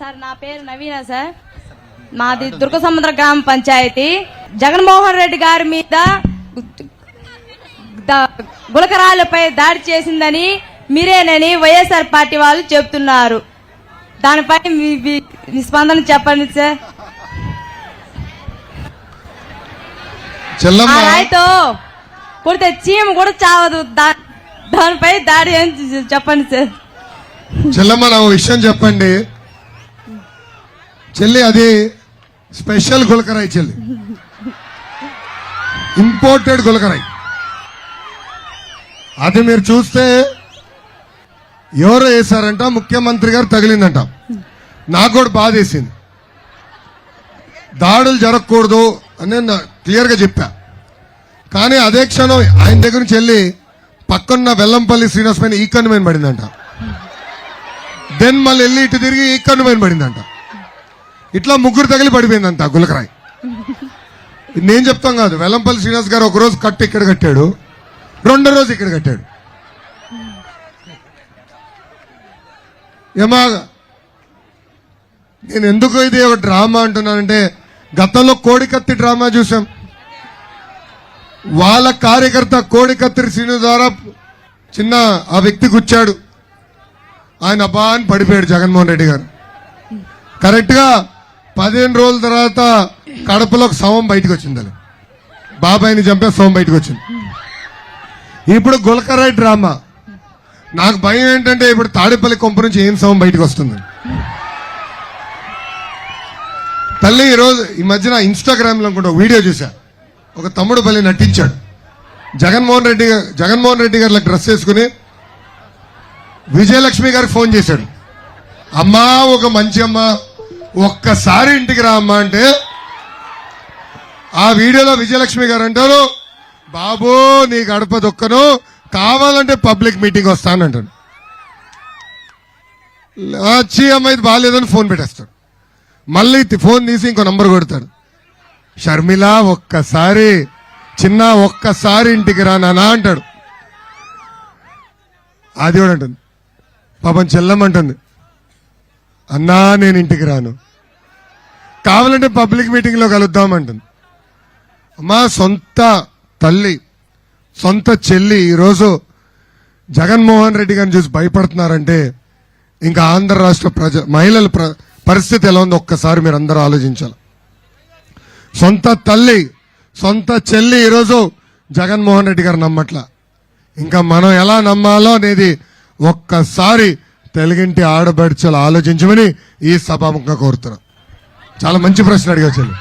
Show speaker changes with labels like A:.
A: Sir నా పేరు నవీన sir. మాది దుర్గసముద్ర గ్రామ పంచాయతీ. జగన్మోహన్ రెడ్డి గారి మీద గులకరాలపై దాడి చేసిందని మీరేనని వైఎస్ఆర్ పార్టీ వాళ్ళు చెప్తున్నారు దానిపై మీ స్పందన చెప్పండి సార్. రాయితో కొడితే చీమ కూడా చావదు. దానిపై దాడి అని చెప్పండి సార్.
B: చెల్లమ్మ నా విషయం చెప్పండి. చెల్లి అది స్పెషల్ గులకరాయి చెల్లి. ఇంపోర్టెడ్ గులకరాయి. అది మీరు చూస్తే ఎవరు వేశారంట? ముఖ్యమంత్రి గారు తగిలిందంట. నాకు కూడా బాధ వేసింది. దాడులు జరగకూడదు అని నేను క్లియర్గా చెప్పా. కానీ అదే క్షణం ఆయన దగ్గర నుంచి వెళ్ళి పక్కన్న వెల్లంపల్లి శ్రీనివాస్ పైన ఈ కన్ను మీద పడిందంట దెన్ మళ్ళీ వెళ్ళి ఇటు తిరిగి ఈ కన్ను పైన పడిందంట. ఇట్లా ముగ్గురు తగిలి పడిపోయిందంట అంత గులకరాయి. నేను చెప్తాం కాదు వెల్లంపల్లి శ్రీనివాస్ గారు ఒక రోజు కట్టు ఇక్కడ కట్టాడు రెండో రోజు ఇక్కడ కట్టాడు. ఏమా నేను ఎందుకు ఇది ఒక డ్రామా అంటున్నానంటే గతంలో కోడికత్తి డ్రామా చూసాం. వాళ్ళ కార్యకర్త కోడికత్తి శ్రీను ద్వారా చిన్న ఆ వ్యక్తి గుచ్చాడు. ఆయన అబ్బా అని పడిపోయాడు జగన్మోహన్ రెడ్డి గారు. కరెక్ట్గా పదిహేను రోజుల తర్వాత కడపలో ఒక శవం బయటకు వచ్చింది బాబాయిని చంపే శవం బయటకు వచ్చింది. ఇప్పుడు గులకరాయ్ డ్రామా. నాకు భయం ఏంటంటే ఇప్పుడు తాడేపల్లి కొంప నుంచి ఏం శవం బయటకు వస్తుంది? తల్లి ఈరోజు ఈ మధ్యన ఇన్స్టాగ్రామ్లో కూడా వీడియో చూసా ఒక తమ్ముడు బలి నటించాడు. జగన్మోహన్ రెడ్డి జగన్మోహన్ రెడ్డి గారి డ్రెస్ వేసుకుని విజయలక్ష్మి గారికి ఫోన్ చేశాడు. అమ్మా ఒక మంచి అమ్మ. ఒక్కసారి ఇంటికి రామ్మా అంటే ఆ వీడియోలో విజయలక్ష్మి గారు అంటారు బాబు నీ గడప దొక్కను కావాలంటే పబ్లిక్ మీటింగ్ వస్తానంటాను వచ్చి అమ్మ ఇది బాగాలేదని ఫోన్ పెట్టేస్తాడు. మళ్ళీ ఫోన్ తీసి ఇంకో నంబర్ కొడతాడు. షర్మిల ఒక్కసారి చిన్న ఒక్కసారి ఇంటికి రా నానా అంటాడు. అది కూడా అంటుంది. పాపం చెల్లమ్మంటుంది అన్నా నేను ఇంటికి రాను. కావాలంటే పబ్లిక్ మీటింగ్లో కలుద్దాం అంటుంది అమ్మా సొంత తల్లి సొంత చెల్లి ఈరోజు జగన్మోహన్ రెడ్డి గారిని చూసి భయపడుతున్నారంటే ఇంకా ఆంధ్ర రాష్ట్ర ప్రజ మహిళల పరిస్థితి ఎలా ఉందో ఒక్కసారి మీరు అందరూ ఆలోచించాలి. సొంత తల్లి సొంత చెల్లి ఈరోజు జగన్మోహన్ రెడ్డి గారు నమ్మట్ల. ఇంకా మనం ఎలా నమ్మాలో అనేది ఒక్కసారి తెలుగింటి ఆడబడుచులు ఆలోచించమని ఈ సభాముఖంగా కోరుతున్నాం. చాలా మంచి ప్రశ్న అడిగా చెల్లి.